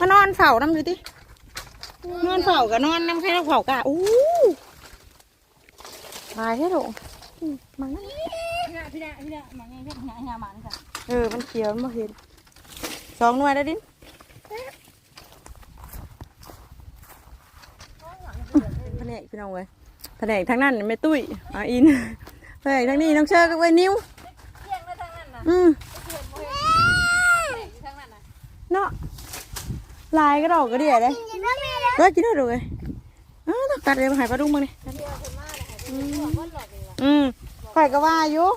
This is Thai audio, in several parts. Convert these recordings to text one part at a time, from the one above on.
มานอนเฝ้าน้ำดูตินอนเฝ้ากับนอนน้ำใครเราเฝ้ากะอู้ตายแท้โดอืมมันนั่นพี่นาพี่นาพี่นามาไงพี่นาพี่นามานี่จ้ะเออ มันเขียวมันบ่เห็นสองหน่วยแล้วดินแผนกพี่น้องเว้ยแผนกทางนั้นแม่ตุ้ยอาอินแผนกทางนี้น้องเชอร์กับไว้นิ้วเที่ยงแล้วทางนั้นนะอืม เที่ยงโมเห็นทางนั้นนะ เนาะ ลายก็ดอกก็เดียเลยเลิกกินได้เลยเออต้องตัดเลยมาใหายปลาดุกมาเนี่ยเที่ยวคนมาเลยหายไปทั่วบ้านหลอกเลยว่ะอืมข่อยก็ว่าอยู่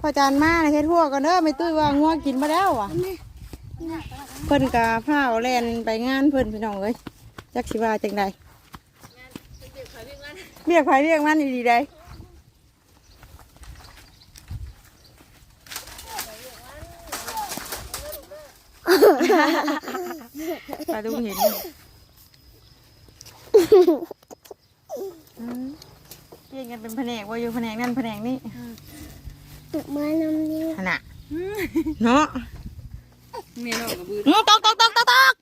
พอจานมาในเฮ็ดทั่วกันเด้อไม่ตุ้ยว่างัวกินมาแล้วว่ะเพิ่นกะพาเอาแล่นไปงานเพิ่นพี่น้องเอ้ยจักสิว่าจังใดงานเป็นเด็กขายวิ่งงานเรียกไผเรียกมันดีๆได้ ปลาดุกเห็นอยู่อืมเรียกกันเป็นแผนกว่าอยู่แผนกนั่นแผนกนี่มานำนิ้วขนาดเนาะเมียนอกกับบืออืมตอกตอกตอกตอกตอก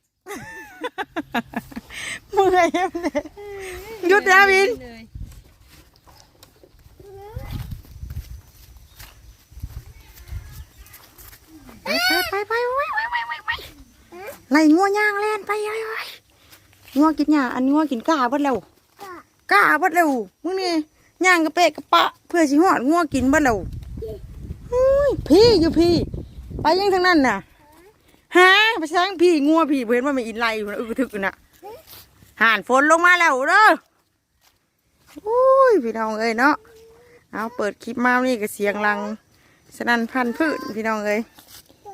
เมื่อยเอ็มเลยหยุดนะวิน เลยไปไปไปไปไปไปไปไป ไล่งัวย่างเล่นไปไปไปงัวกินหญ้าอันงัวกินก้าบดแล้วก้าบดแล้วมึงนี่ย่างกระเปะกระปะ เพื่อสิหอดงัวกินบดแล้วเฮ้ยพี่อยู่พี่ ไปยังทางนั้นน่ะฮะไปช้างพี่งัวพี่เห็นว่ามันอินไล่อยู่นะอึกทึกอยู่น่ะห่านฝนลงมาแล้วเด้ออุ้ยพี่น้องเอ้ยเนาะเอาเปิดคลิปมานี่ก็เสียงลังสนั่นพันพืชพี่น้องเอ้ย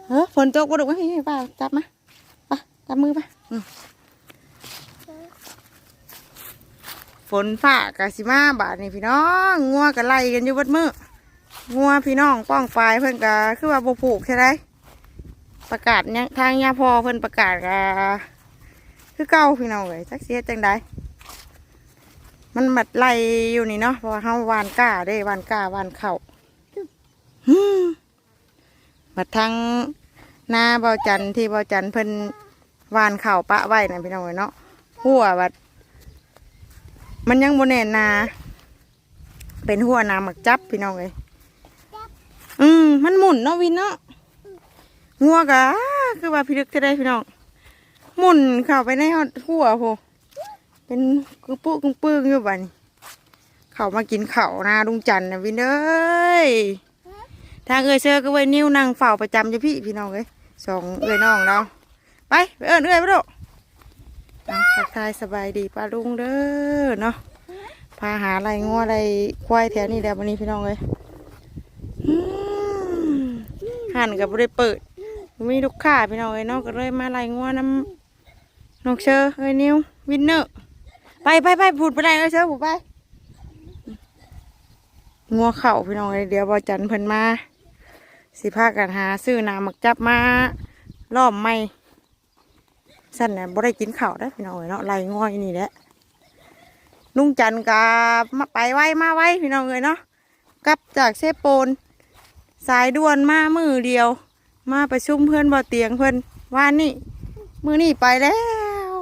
เฮ้ยฝนตกบ่ดกให้ให้ป้าจับมา จับมือไปอืมฝนฟ้ากะสิมาบาดนี่พี่น้องงัวกะไล่กันอยู่เบัดมืองัวพี่น้องป้องปลายเพิ่นกะคือว่าบ่ผูกใช่ไหมประกาศเนี่ยทางยาพอเพิ่นประกาศกะคือเก่าพี่น้องเลยจักเสียจังใดมันบัดไล่อยู่นี่เนาะเพราะว่าเฮาหวานก้าเด้หวานก้าหวานเข่าวฮึมบัดทั้งหน้าเบาจันทร์ที่เบาจันทร์เพิ่น วานข่าวปะไว้นะพี่น้องเอ้เนาะหัวบัดมันยังโบแน่นนา เป็นหัวนาหมักจับพี่น้องเลยอืมมันหมุนเนาะวินเนาะงัวกะคือว่าพี่ลึกจะได้พี่น้องหมุนเข้าไปในหัวโหเป็นกึ้งปุ๊กึ้งปื้งอยู่บ้านเขามากินเข่านาลุงจันนะวินเอ้ยทางเอ้ยเชอก็ไว้นิ้วนั่งเฝ้าประจำอยู่พี่พี่น้องเอ้ยสองเอ้ยน้องเรา ไปไปเอิ้นเอ้ยไปดูเอาทักทายสบายดีป้าลุงเด้อเนาะพาหาอะไรงัวอะไรควายแถวนี้เดียววันนี้พี่น้องเอ้ยหันกับ่ได้เปิดมีลูกค้าพี่น้องเอ้ยเนาะก็เลยมาไล่งัวน้ำน้องเชอเอ้ยนิ้ววินเนอร์ไปไปไปพูดไปไหนเอ้ยเชอพูดไปงัวเข่าพี่น้องเอ้ยเดี๋ยวบอจันเพิ่นมาสิพากันหาซื้อน้ำหมักจับมาล้อมไม่ สั่นน่ะบ่ได้กินข้าวได้พี่น้องเอ้ยเนาะไล่งัวอยู่นี่แหละลุงจันกับมาไปไว้มาไว้พี่น้องเอ้ยเนาะกลับจากเซโปน สายด่วนมามือเดียว มาประชุมเพื่อนบ่เตียงเพื่อนว่านี่มือนี่ไปแล้ว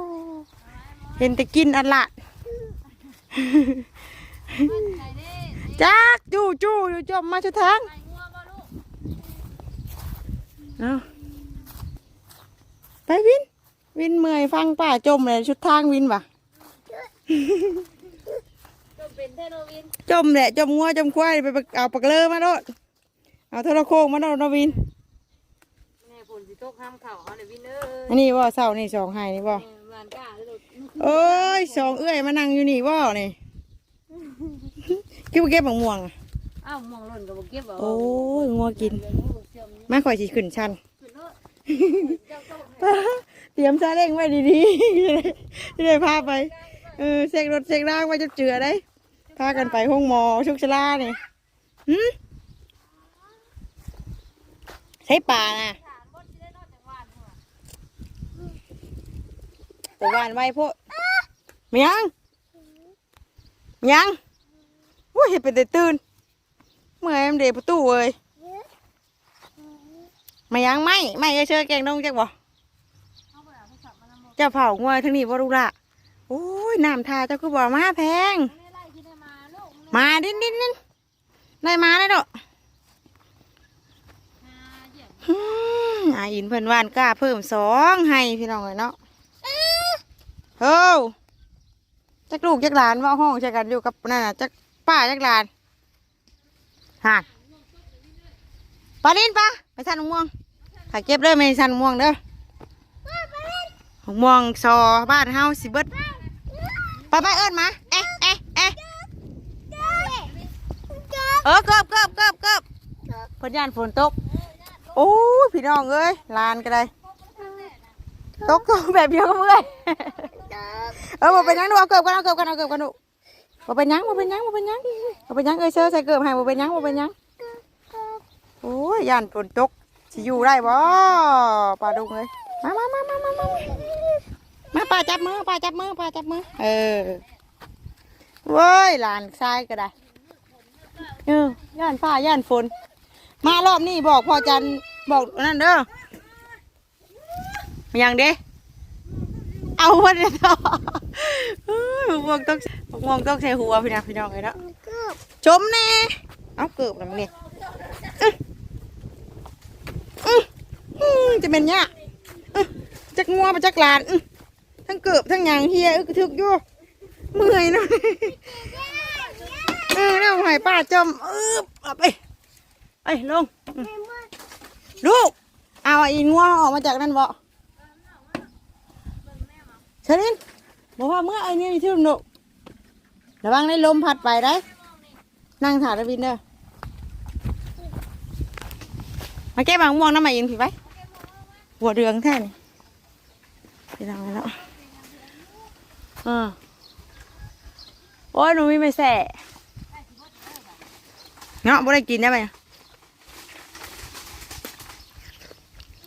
เห็นแต่กินอันละจักจู้จู้อยู่จมมาชุดทางเอาไปวิน วินเมื่อยฟังป้าจมเลยชุดทางวินวะก็เป็นเทโนวินจมแหละจมงัวจมควายไปเอาปากเลอมาโดดเอาโทรโคงมาโดดนาวินแม่ฝนสิตกห้ามเข่าเอาเลยวินเอ้ยอันนี้ว่าเสานี่สองไห้นี่บ่แม่หวานกล้าเลยลูกโอ้ยสองเอื้อยมานั่งอยู่นี่บ่นี่คิดว่าเก็บบักม่วงอะอ้าวมองหล่นกับบ่เก็บเอาโอ้ยงัวกินเดี๋ยวนี้บ่เชื่อมนี่มาข่อยสิขึ้นชันขึ้น เตรียมซาเล้งไว้ดีๆจะได้จะได้พาไป เออเช็ครถเช็คร่างไว้จะเจือได้พากันไปห้องหมอชุกชลาเนี่ยหืมใช้ป่าน่ะถามบ่สิได้นอกจากหวานเท่าไหร่แต่วานไว้พวกมียังมียังอุ้ยเห็นเป็นแต่ตื่นเมื่อยมันเดประตูเอ้ยมายังไม่ไม่เอ้ยเชื่อแกงดงจักบ่ เจ้าเผางัวทั้งนี้บ่รู้ละโอ้ยน้ำทาเจ้าคือบ่มาแพง มาดิ้นดิ้นดิ้นได้มาได้ดอกอืมอาอินเพิ่นว่านกล้าเพิ่มสองให้พี่น้องเลยเนาะเฮ้ยจักลูกจักหลานว่าห้องใช่กันอยู่กับนั่นน่ะจักป้าจักหลานห่าปลาลินปะไปสั่นม่วงถ่ายเก็บเด้อไม่สั่นม่วงเด้อ มะม่วงซอบ้านเฮาสิเบิดไปไปเอิ้นมา เอ๊ะเอ๊ะเอ๊ะเออเกือบเกือบเกือบเกือบเพิ่นยานฝนตก โอ้ยพี่น้องเอ้ยลานก็ได้ตกตกแบบเดียวก็เมื่อยเออบ่เป็นยังดูเอาเกือบกันเอาเกือบกันเอาเกือบกันดูบ่เป็นยังบ่เป็นยังบ่เป็นยังบ่เป็นยังเอ้ยเสื้อใส่เกือบให้บ่เป็นยังบ่เป็นยังโอ้ยยานฝนตกสิอยู่ได้บ่ปลาดุงเลย มามามามามามามาป้าจับมือป้าจับมือป้าจับมือ เออเว้ยหลานชายก็ได้เออย่านฟ้าย่านฝน มารอบนี้บอกพ่อจันบอกนั่นเด้อมายังเด้เอาวันเดียวเฮ้ยมวงต้องมวงต้องใส่หัวพี่นะพี่น้องเลยเนาะชมแน่เอาเกือบแล้วมั้งนี่จะเป็นเนี่ย จักงัวมาจักหลาน ทั้งเกือบทั้งยางเฮียอึกทึกอยู่เมื่อยนะเออเนี่ยหอยป้าจมเออเอาไปไปลง ลูก เอาอีงัวออกมาจากนั่นบ่เชลินบอกว่าเมื่อไอ้นี่ยอยู่ที่นุ่ระวังในลมพัดไปได้นั่งถ่ายระวินเด้อมาแก้บางม่วงน้ำมายินผิดไว้ หัวเรืองแท่นไปทางไหนแล้วอ่าโอ้ยหนูมีไม่แส่เนาะบ่ได้กินได้ไหม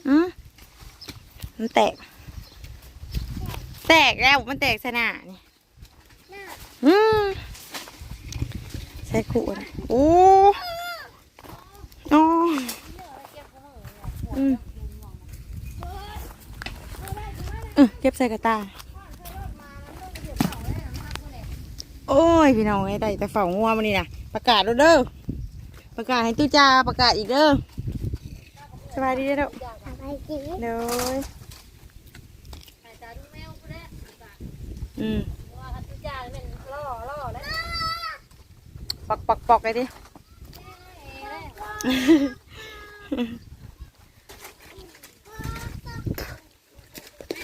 อืมมันแตก แตกแล้วมันแตกสนานี่อืมใส่ขู่นะโอ้โอ้อืม เออเก็บใส่กระตา โอ้ย พี่น้องไอ้ได้แต่เฝ้างัวมันนี่นะประกาศแล้วเด้อประกาศให้ตู้จาประกาศอีกเด้อสบายดีเด้ออะไรจีเด้ออืมว่าพัทยาเป็นล่อล่อแล้วปอกปอกปอกเลยดิ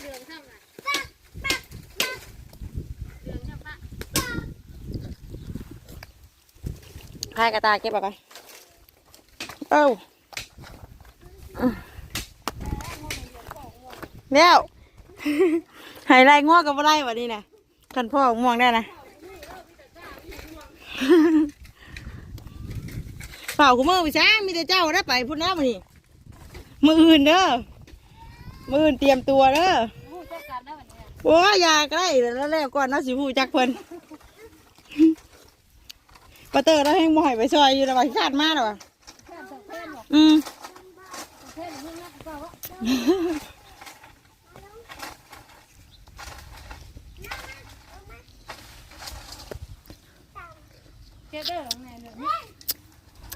เดือนข้ามน่ะเดือนข้ามปะ พายกระตาเก็บเอาไปเอ้าอืมเดี๋ยวหายไรง่วงกับไรวะนี่นะท่านพ่อง่วงได้นะเฝ้ากูมือไปช้างมีแต่เจ้าได้ไปพุ่นน้ำมานี่มืออื่นเด้อมืออื่นเตรียมตัวเด้อโอ้ยอยากได้แล้วแล้วก่อนเนาะสิผู้จักเพิ่น ปะเตอร์เราให้หมอยไปซอยอยู่ระหว่างชาติมาแล้ววะแค่จะเพื่อนบอกอืม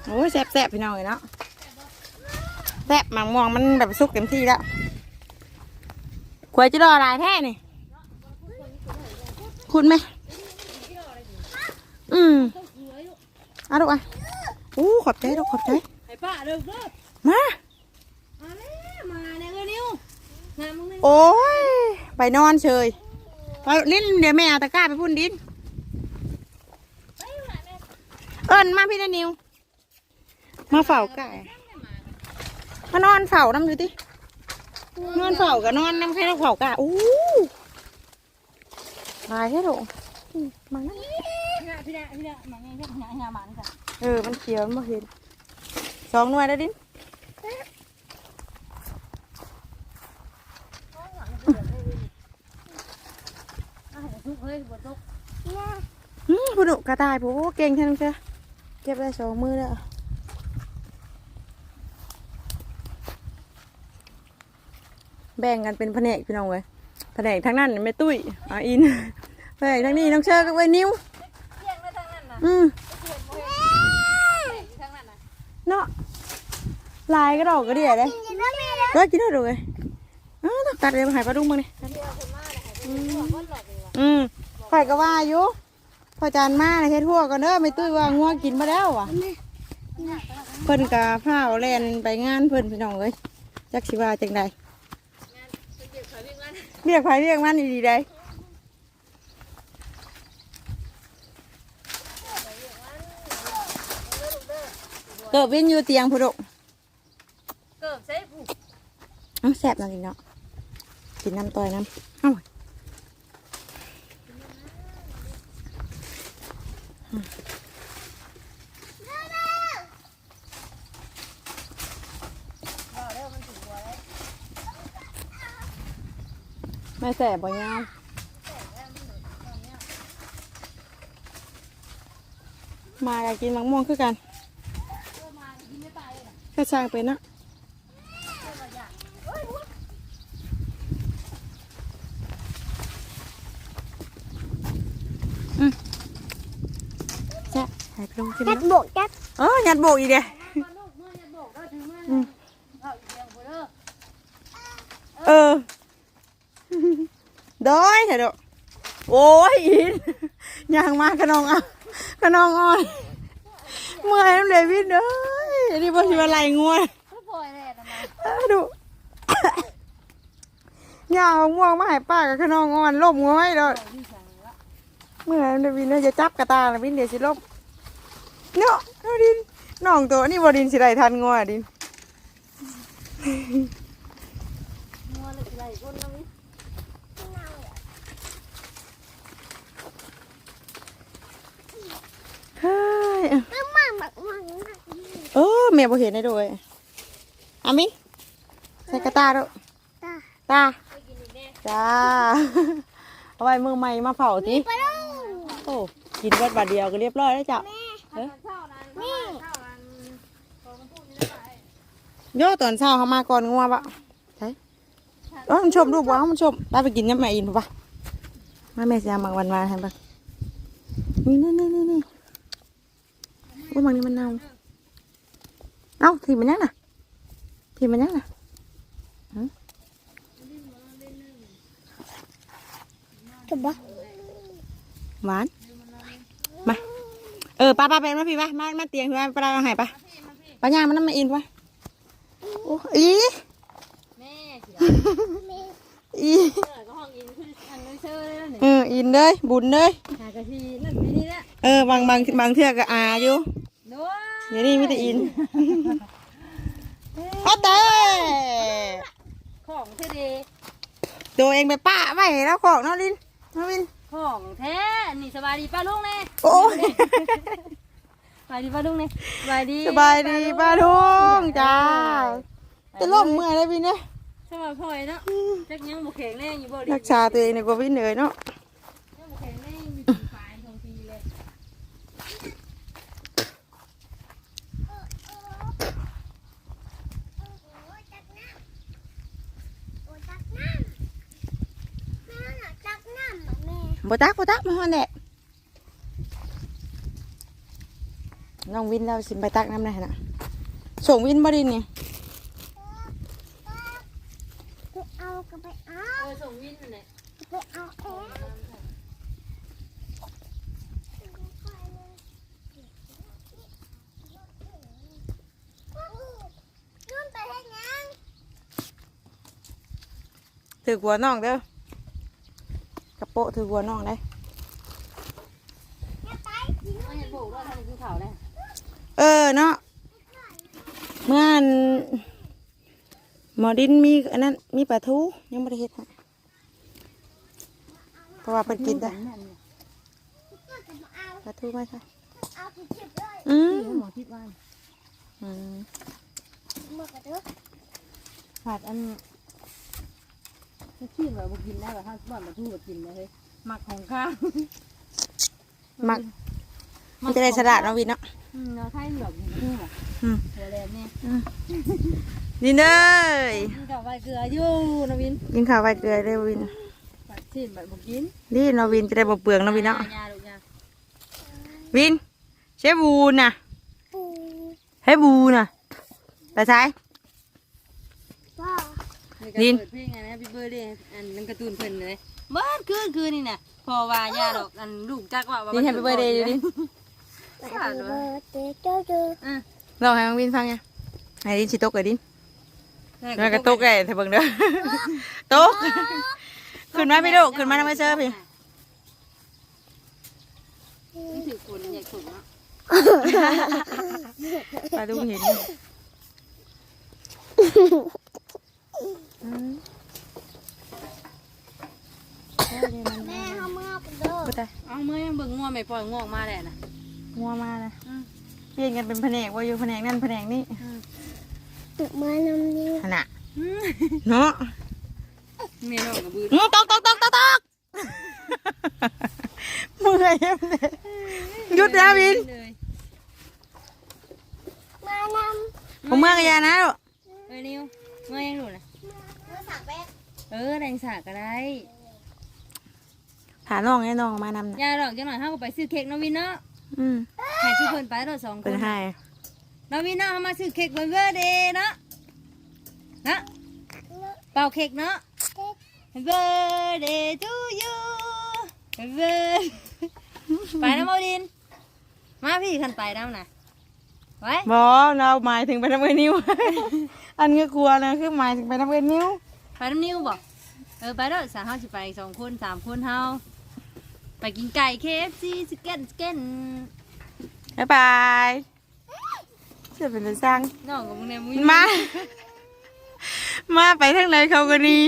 โอ้ยแซ่บแซบพี่น้องเลยเนาะแซ่บหมังมองมันแบบสุกเต็มที่แล้วขวายจะรออะไรแท้นี่คุณไหมอืม อาลูกอะอู้ขอบใจลูกขอบใจไอ้ป้าเด้อเด้อมา มาแล้วมาเนี่ยเออนิ้วงานมึงนี่โอ้ยไปนอนเฉยไปลิ้นเดี๋ยวแม่เอาตะกร้าไปพุ่นดินเอิญมาพี่นานิว มาเฝ้าไก่มานอนเฝ้าน้ำดูตินอนเฝ้ากับนอนน้ำแค่เราเฝ้าไก่อู้ตายให้ลูกอืมมานะ พี่ดาพี่ดาพี่ดามาไงแค่งานานมันค่ะเออ มันเขียวมันบ่เห็นสองหน่วยแล้วดิทุกเฮ้ยบนทุกอืมพุ่นกกระต่ายผู้เก่งแค่นั้นเชียวเก็บได้สองมือแล้วแบ่งกันเป็นแผนกพี่น้องเลยแผนกทางนั้นแม่ตุ้ยเอาอินแผนกทางนี้น้องเชอร์กับไอ้นิ้ว อืมเนาะลายก็ดอกก็เดียเลยกินได้ไหมล่ะเลิกกินได้ดูเลยอ้าวตัดเลยมาหายปลาดุ้งมาเนี่ยเที่ยวคนมาเนี่ยให้เป็นทั่วคนหลอยว่ะอืมข่อยก็ว่าอยู่พอจานมาเลยเฮ็ดทั่วกันเด้อไม่ตุ้ยว่างัวกินมาแล้วว่ะเพิ่นกะพาเอาแลนไปงานเพิ่นพี่น้องเลยจักสิว่าจังใดงานไปเก็บขายวิ่งงานเรียกไผเรียกมันดีๆได้เกิดวินอยู่เตียงพุดกเกิบใส่ผูกอ้าวแซ่บจังเลยเนาะกินน้ำต่อยน้ำเอ้าไม่แสบบ่ยาวมาอยากกินมะม่วงคือกัน ก็ช่างเป็นนะอืมแซ่บหายไปลงกินจัแล้ดวโบกจัดเออหยัดโบกอีกเด้มาลูกเมื่อจะบอกได้ถึงมาอืมเอาอีกอย่างบ่เด้อเออโดยเถอะดอกโอ้ยอินย่างมาขนองอะขนองอ่อนเมื่อยน้ำเลวินเอ้ย อันนี่บ่สิว่าไหลงัวก็ปล่อยแหละทำไมเออดูย่างเอาม่วงมาให้ป้ากับขนองอ่อนลบงัวไว้เลยที่สั่งละเมื่อยน้ำเลวินเอ้ยจะจับกระตาแล้ววินเดี๋ยวสิลบเนาะเอาดินน้องตัวนี่บ่ดินสิได้ทันงัวดินมัวเลยสิไรคนน้ำนี้เฮ้ยก็มาแบบมันมาก เออแม่บ่เห็นได้ด้วยอามิใส่กระตาด้วยตาตาไปกินอีกแน่จ้าเอาไว้มือใหม่มาเผาทีไปลูกโอ้กินเบิดบาทเดียวก็เรียบร้อยแล้วจ้ะเอ้ยเท่านั้นเท่านั้นพอมันพูดนี่ได้โย่ตอนเช้าเขามาก่อนงัวปะใช่เออมันชมรูปว่ามันชมไปไปกินน้ำแม่อินปะมาแม่จะมาวันมาให้ปะนี่นี่นี่นี่นี่ว่าบางนี้มันเน่าเอ้าทีมันยังน่ะทีมันยังน่ะหึถูกปะหวานมาเออป้าป้าเป็นมาพี่ปะมามาเตียงพี่ปะปลาเอาใหายปะป้าย่างมันน้ำมา อินปะโอ้อีแม่เสียอีเออก็ห้องอินคืออันนี้เชื่อเลยนะเนี่ยเอออินเลยบุญเล ยหากะทีนั่นทีนี้ละเออบางบางบางเทื่อก็อาอยู่ด้วยเดี๋ยวนี้มีแต่อินเอาเต้ของเทเดตัวเองไปป้าไว้แล้วของน้องลินน้องลินของแท้นี่สบายดีป้าลุงเน่โอ้ยสบายดีป้าลุงเน่สบายดีสบายดีป้าทุงจ้าจะล่มเมื่อยเลยพี่เนี่ยสบายพ่อยเนาะจักยังบุแข็งแรงอยู่บ่ดิรักษาตัวเองในกว่าพี่เหนื่อยเนาะ ยังบุแข็งแรงอยู่ปีปลายทองปีเลย โอ้ยจักน้ำโอ้ยจักน้ำแม่น่ะจักน้ำอะแม่ บ่ตักบ่ตักมาฮอนแหละน้องวินเราสิไปตักน้ำได้น่ะส่งวินบ่ดินนี่ไปเอาก็ไปเอาเออส่งวินนั่นแหละไปเอาเองนู่นไปให้ยังถือหัวน้องเด้อกระ โปะถือหัวน้องได้เออเนาะเมื่อนหมอดินมีอันนั้นมีปลาทูยังไม่ได้เฮ็ดให้เพราะว่าเพิ่นกินได้ปลาทูไหมคะอืมหมอคิดว่าอืมหมดกระเด้อขาดอัน ถ้าขี้แบบบุกินได้แบบถ้าบ่อนมาทู่แบบกินเลยเฮ้ยหมักของข้าวมักมันจะได้สลัดเนาะวินเนาะอืมเราไทยเหลือกอยู่ทู่อะอืมหัวแหลมเนี่ยดินเอ้ยกินกับใบเกลืออยู่นะวินกินข้าวไว้เกลือเลยวินกสิ้นแบบกินนี่นาวินจะได้บ่เปลืองนาวินเนาะวินเชฟบูนนะปูเฮ้บูน่ะไปใช้ ดินเปิดเพลงอันนะพี่เบอร์ดอันนั้นการ์ตูนเพิ่นเลยเบิดคืนคืนนี่น่ะพอว่ายาดอกอันลูกจักว่าว่าดินแฮปปี้เบิร์ดเดย์ดินแฮปปี้เบิร์ดเดย์จูจูอะลองให้น้องวินฟังไงให้ดินสิตกเลยดินแล้วก็ตกเลยเธอเบิ่งเด้อตกขึ้นมาพี่ลูกขึ้นมาทำไมเจอพี่นี่ถือคนใหญ่สูงเนาะปลาดูเห็นอืม แม่เขาเมื่อไปเด้อบ่ได้เอาเมื่อยังเบิ่งง่วงไม่ปล่อยง่วงมาแหละน่ะงัวมานะอืมเรียนกันเป็นแผนกว่าอยู่แผนกนั่นแผนกนี่ตึกมานำนิ้วขนาดเนาะเมนอกกับบืออื้อตกตกตกตกตกเมื่อยเลยหยุดนะวินเลยมานผมเมื่อยกันยานะลูกเอ้ยนิวเมื่อยังหลุดน่ะำเมื่อสักแป๊บ เออแรงสากก็ได้ถามน้องให้น้องมานำนะยาดอกจังหน่อยเฮาก็ไปซื้อเค้กน้องวินเนาะอืมให้ชื่อเพิ่นไปเนาะสองคเป็นนให้น้องวินเนาะเฮามาซื้อเค้กวันเบอร์เดย์เนาะนะเป่าเค้กเนาะ Happy birthday to you Happy birthday ไปนะโมดิน มาพี่ขันไปน้ำนะไว้บอเราหมายถึงไปทำเงินนิ้ว อันก็กลัวนะคือหมายถึงไปทำเงินนิ้ว ไปน้ำนิ้วบอกเออไปเด้อสามเฮาสิไปสองคนสามคนเฮาไปกินไก่ KFC สแกนสแกนบ๊ายบายจะเป็นอะไรสร้างน้องกับมึงเนี่ยมึงมา มาไปทางไหนเขาก็นี่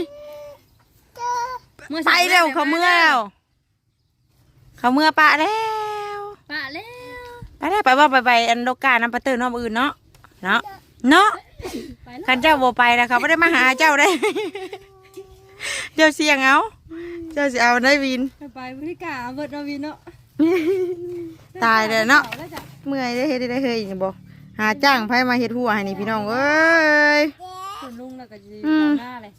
ไปเร็วเขาเมื่อแล้วเขาเมื่อปะแล้วปะแล้วไปได้ไปว่าไปไปอันโลกาน้ำปะเตอร์น้องอื่นเนาะเนาะเนาะ ไปแล้วคันเจ้าโบไปนะเขาไม่ได้มาหาเจ้าได้ เจ้าเสียงเอา เจ้าสิเอาได้วิน ไปบริการเบิดน้องวินเนาะตายเลยเนาะ อแล้วจ้ะเมื่อยได้เฮ็ดได้เฮ้ยนี่บ่หาจ้างไผมาเฮ็ดหัวให้นี่พี่น้องเอ้ย คุณลุงแล้วก็จะอืม หน้าเลย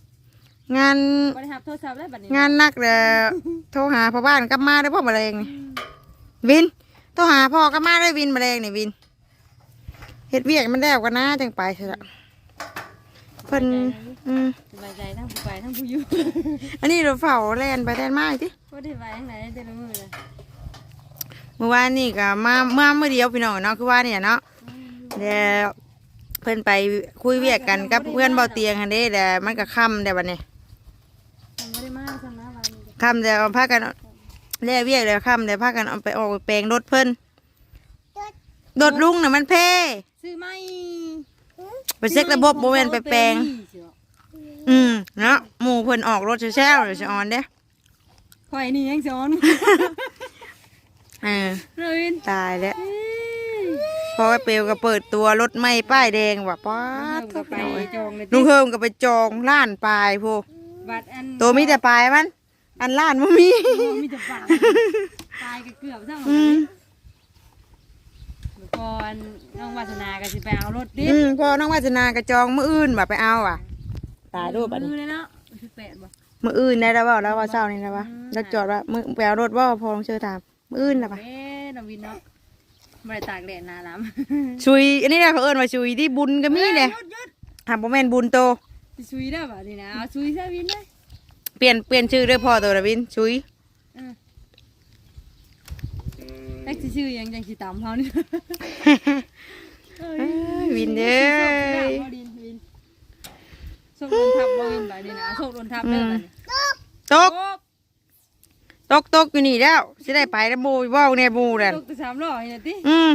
งานบริหารโทรศัพท์แล้วบัดนี้งานหนักแล้วโทรหาพ่อบ้านกลับมาได้พ่อมะเร็งนี่วิน โทรหาพ่อกลับมาได้วินมะเร็งนี่วิน เฮ็ดเวียกมันแล้วกันนะจังไปเถอะเพิ่นอืมสบายใจทั้งผู้ไปทั้งผู้อยู่ อันนี้เราเฝ้าแล่นไปแล่นมาอีกติก็ได้ไปทางไหนแต่ละมือเลยเมื่อวานนี่ก็มาเมื่อเมื่อเดียวพี่น้องเนาะคือว่าเนี่ยเนาะแล้วเพิ่นไปคุยเวียกกันกับเพื่อนเบาเตียงหันเด้แต่มันก็ค่ำแต่บัดนี้มันไม่ได้มาสำนักวันนี้ค่ำแต่เอาพากันเรียกเวียกแล้วค่ำแต่พากันเอาไปออกไปแปลงรถเพิ่นรถลุงน่ะมันเพ่ ซื้อไหมไปเช็คระบบโมเมนไปแปลง อืมเนาะหมู่เพิ่นออกรถแช่ๆเดี๋ยวจะออนเด้คอยนี่ยังสอนเออเรวินตายแล้วพอไอ้เปลวก็เปิดตัวรถไม่ป้ายแดงว่ะป้าดก็ไปจองเลยลุงเฮิมก็ไปจองล้านปลายพวกบัตรอันตัวมีแต่ปลายมัน อันล้านมันมีมีแต่ปากตายก็เกือบทั้งหม อืมดก่อนน้องวาสนาก็สิไปเอารถดิอืมพอน้องวาสนากระจองมืออื่นว่ะไปเอาว่ะ ตายรูปอันมืนี้อเลยเนาะสิบแปดบ่ มืออื่นได้แล้วเปล่าแล้วว่าเศร้านี่แล้ววะอืม แล้วจอดว่ามือไปเอารถว่าพอลองเชิญถามมืออื่นนะปะเอ๊ะน้องวินเนาะไม่ได้ตากแดดนาล้ำชุยอันนี้นะเขาเอิ้นว่าชุยที่บุญก็มีเลยหยุดหยุดทำโมเมนบุญโต สิซุยได้ป่ะนี่นะเอาซุยซะวินเลยเปลี่ยนเปลี่ยนชื่อด้วยพ่อตัวละวินชุย แท็กซี่ชื่อยังจังสิตามเขานี่เอ้ยเอ้ยวินเด้ยโชคโดนทับบ่วินแบบนี้นะโชคโดนทับเด้อแบบนี้ตก ตกตกอยู่นี่แล้วสิได้ไปแล้วบูว่าวเนี่ยบูนั่นโชคตัวสามร้อยเนี่ยติอืม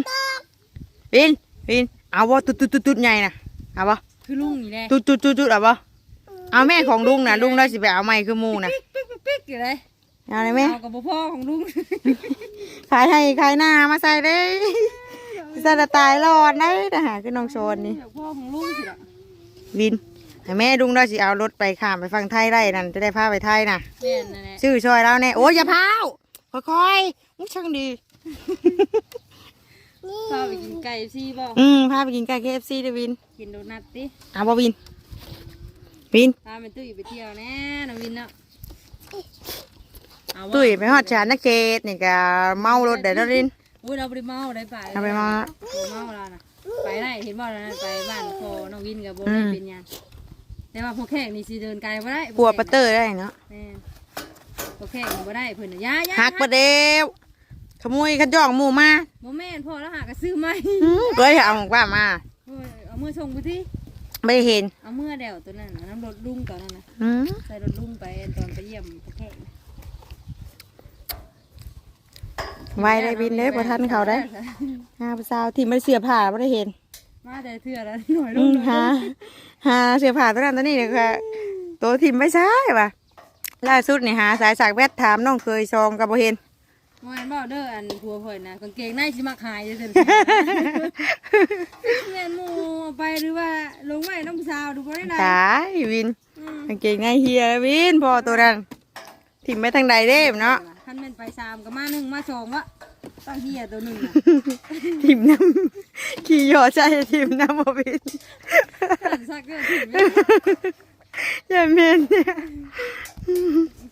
วินวินเอาบ่ตุดตุดตุดตุดใหญ่น่ะเอาบ่คือลุงนี่แหละตุดตุดตุดตุดเอาบ่เอาแม่ของลุงน่ะลุงได้สิไปเอาไม้คือหมูน่ะปิ๊กปิ๊กปิ๊กอยู่เลย เอาเลยแม่เอากับพ่อของลุงขายให้ขายหน้ามาใส่ได้ใส่ละตายรอดได้นะหาคือน้องโซนนี่เดี๋ยวพ่อของลุงสิล่ะวินให้แม่ลุงได้สิเอารถไปข้ามไปฟังไทยได้นั่นจะได้พาไปไทยน่ะแม่นนั่นแหละชื่อช่วยแล้วเนี่ยโอ้ยอย่าพาวค่อยๆอุ๊ยช่างดีพาไปกินไก่ซี่บ่อืมพาไปกินไก่เคฟซีด้วยวิน กินโดนัทติเอาบ่วินวินพาไปตุ้ยไปเที่ยวแน่น้องวินเนาะเอาวะ ตุ้ยไปฮอดชานักเขตนี่ก็เมารถเด้อเนาะลินอุ้ยเราไปเมาได้ไปเอาไปเมาละเมาแล้วนะไปได้เห็นบ่แล้วนะไปบ้านโคน้องวินกับโบอืได้มเป็นหยังแต่ว่าพวกแขกนี่สิเดินไกลบ่ได้กลัวปะเตอร์ได้เนาะแม่นพวกแขกนี่บ่ได้เพิ่นน่ะยายาหักประเดี๋ยวขโมยขันจ่องหมู่มาบ่แม่นพ่อแล้วหากระซื้อไหมอืมก็เลยเอาของป้ามาโอ้ยเอามือส่งไปที่ไม่ได้เห็น เอามือเดวตัวนั้นน่ะน้ำรถลุงตอนนั้นนะอืมใส่รถลุงไปตอนไปเยี่ยมพวกแขกน่ะ ไว้ได้บินเด้อพอท่านเขาได้หาผู้สาวที่ไม่ได้เสื้อผ้าไม่ได้เห็น มาแต่เถื่อแล้วหน่อยลอืงมหน่อยหาหาเสื้อผ้าตัวนั้นตัวนี้เนี่ยค่ะตัวทิมไม่ใช่ป่ะล่าสุดนี่หาสายสากแวดถามน้องเคยซองกับบ่เห็น มอยบ่เด้ออันผัวเพิ่นนะกางเกงในสิมักหายจะเสร็จแม่นหมูเอาไปหรือว่าลงไว้น้องสาวดูบ่ได้ไหนตายวินอืมกางเกงในเฮียวินพอตัวนั้นทิมไปทางใดเด้มเนาะท่า นเป็นไปสามก็มาหนึ่งมาสองวะตั้งเฮียตัวหนึ่งน่ะทิมน้ำขี่ยอใจทิมน้ำบ่วินท่านซักเกอร์ถิ่มอย่าเมนเนี่ย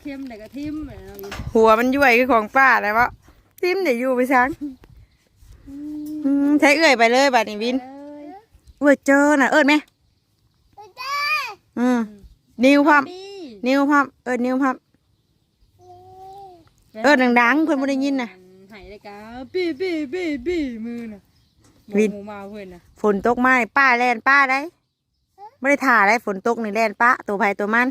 เข้มแต่ก็ทิมเลยเนาะอีหัวมันย่วยคือของป้าเลยวะทิมเดี๋ยวอยู่ไปช้างอืมใช้เอื้อยไปเลยบัดนี้วินเอ้ยเอื้อยเจอน่ะเอิ้นไหมได้อืมนิวพร้อมบี้นิวพร้อมเอิ้นนิวพร้อม เออดังๆเพิ่นบ่ได้ยินน่ะหายเลยกะปี้ปี้ปี้ปี้มือน่ะวินหมูมาเพื่อนน่ะฝนตกมานี่ป้าแล่นป้าได้ไม่ได้ถ่าได้ฝนตกนี่แล่นป้าตัวไผตัวมัน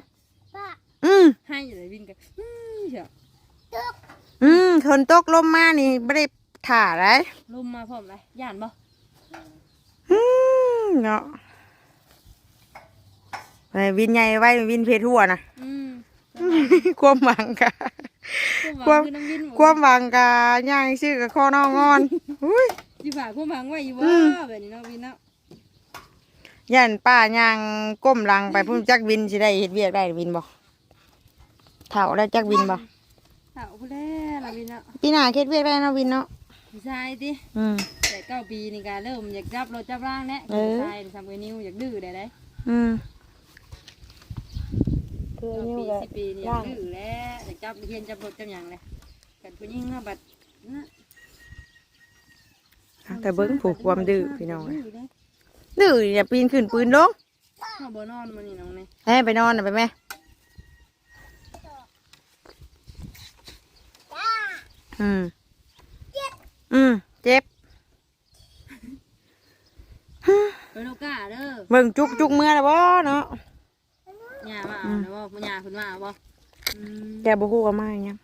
ป้า Ừ. อืมให้เลยวินกันอื้อเชียวตึกอืมฝนตกลมมานี่ไม่ได้ถ่าได้ลมมาพร้อมเลยย่านบ่อืมเนาะไปวินใหญ่ไว้วินเพชรหัวนะอืมความหวังกะ ความหวังคือน้ำวินความหวังกะย่างชื่อกับข้อนองงอนอุ้ยอยู่ฝ่าความหวังไว้อยู่อืว่มแบบนี้เนาะวินเนาะย่านป้าย่างก้มหลังไปพุ่มจักวินสิได้เฮ็ดเวียกได้วินบ่เถ่าได้จักวินบ่เต่าพูดแล้วล่ะวินเนาะปีหน้าเฮ็ดเวียกได้เนาะวินเนาะผู้ชายติอืมแต่เก้าปีนี่การเริ่มอยากจับรถจับร่างแน่เออผู้ชายทำกับนิ้วอยากดื้อได้ได้อืม เคยเก้านิ้วปีก็สิบปีนี่อยากดื้อแล้วอยากจับเรียนจับรถจับหยังเลยกันผู้หญิงเนาะบัดนะแต่เบิ้งผูกความดื้อพี่น้องดื้อะอเด้ดื้ออย่าปีนขึ้นปืนลงข้าวบ่นอนมันนี่น้องนี่ให้ไปนอนน่ะไปแม่จ้าอืมอืมเจ็บไปโลกาเด้อเบิ่งจุกจุกเมื่อแล้วบ่เนาะ หญ้ามาเอานะบ่หญ้าเพิ่นมาเอาบ่อืมแกบ่ฮู้ว่ามาหยัง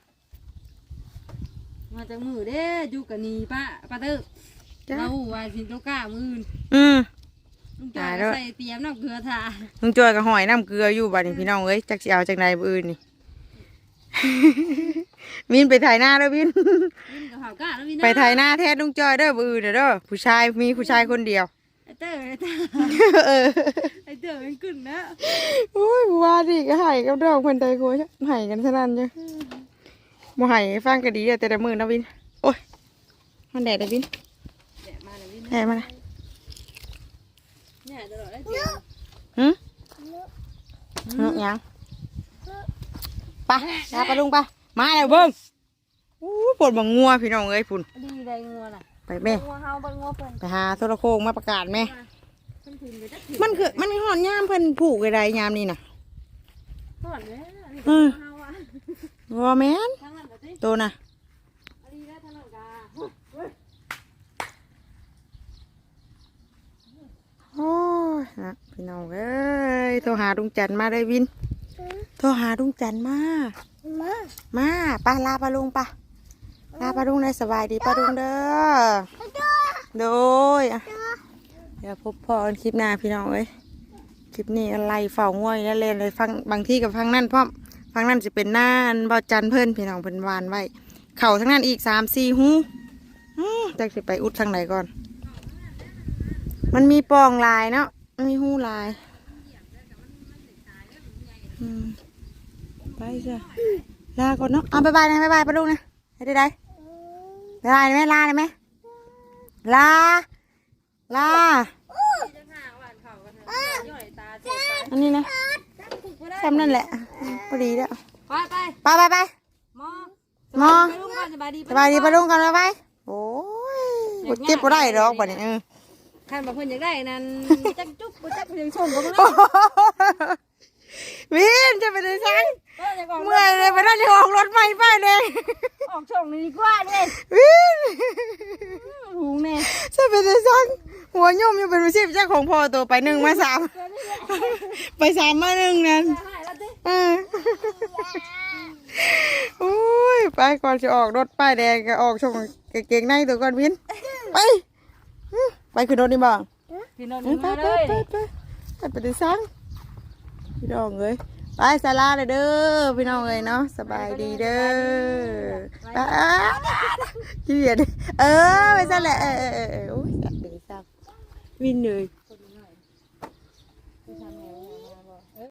มาจากมือเด้อยู่กับนี่ป้าป้าเด้อจ้ะเราว่าสิโลกามืออื่นอืม ลุงจอยตายแล้วใส่เตรียมน้ำเกลือทาลุงจอยก็หอยน้ำเกลืออยู่บัดนี้พี่น้องเอ้ยจักสิเอาจังไดบ่อื่นนี่วินไปถ่ายหน้าเด้อวินวินกับเขาก้าแล้ววินไปถ่ายหน้าแทนลุงจอยเด้อบ่อื่นเด้อเด้อผู้ชายมีผู้ชายคนเดียว ไอเตอร์ไอเตอร์เออไอเตอร์มันขึ้นนะโอ้ยว่าดิก็ให้กับดอกเพิ่นใจโคยให้กันซะนั่นจ้ะบ่ให้ฟังก็ดีอะแต่ละมื้อนะวิน โอ้ย มันแดดเลยวินแดดมาเลยวินแดดมาละเนี่ยตลอดได้เจียวหึนุยังไปลาปลาลุงไปมาแล้วเบิ่งอู้ปวดบังงัวพี่น้องเอ้ยพุ่นดีได้งัวน่ะ ไปแม่ งัวเฮาบังงัวเพิ่นไปหาโทรโคงมาประกาศแม่ เพิ่นถึงไปจักถึงมันคือมันหอนยามเพิ่นผูกอะไรยามนี่น่ะ ก่อนเลยนี่อืงัมวเฮาอะว่าแม่นทั้งนั้นก็ติตัวน่ะ อันนี้ได้ทั้งนั้นกาโอ้ยนะพี่น้องเอ้ยโทรหาลุงจันทร์มาเลยวินโทรหาลุงจันทร์มา มา มาปลาลาปลาลุงปะ ลาปลาลุงได้สบายดีปลาลุงเด้อจ้าโดยอะเดี๋ยวพบพอกันคลิปหน้าพี่น้องเอ้ย คลิปนี้อะไรเฝ้าง่วยแล้วเล่นเลยฟังบางที่กับฟังนั่นพร้อมฟังนั่นจะเป็นหน้าอันเบาจันเพิ่นพี่น้องเป็นวานไว้ เข่าทั้งนั้นอีกสามสี่หูอื้อจักสิไปอุดทางไหนก่อน มันมีปองลายเนาะมันมีหูลายอืมไปจ้ะลาก่อนเนาะเอาบายบายนะบายบายปลาลุงนะให้ได้ได้ บายบายได้ไหมลาได้ไหมลาลาจังหาหวานเขากันเถอะย่อยตาเจ็บตาอันนี้นะทำนั่นแหละพอดีแล้วไปไปไปไปไปหมอหมอไปลุงก่อนสบายดีสบายดีปะลุงกันแล้วไปโอ้ยบ่เจ็บบ่ได้ดอกบัดนี้เออคันบอกเพิ่นอยากได้นั่นจักจุ๊บบ่จักเพิ่นยังชมบ่รู้วินจะไปเลยซังเอออยากออกเมื่อยเลยไปนั่งจะออกรถใหม่ไปเลย ออกช่องนี้ดีกว่าเด้วินหูแน่จะไปเลยซังหัวย่อมยังเป็นอาชีพเจ้าของพ่อตัวไปหนึ่งมาสามไปสามมาหนึ่งนั่นหายแล้วติเออโอ้ยไปก่อนจะออกรถป้ายแดงก็ออกช่องเก่งๆในตัวก่อนวินไปไปขึ้นรถนี่บ้างพี่น้องไปนี่ไปมาไปเลยไปไปไปไปซังพี่น้องเลยไป สาราเลยเด้อพี่น้องเลยเนาะสบายดีเด้อไปอะขี้เกียจเออไปซะแหละเออเออเออโอ้ยอยากไปซังวินเลย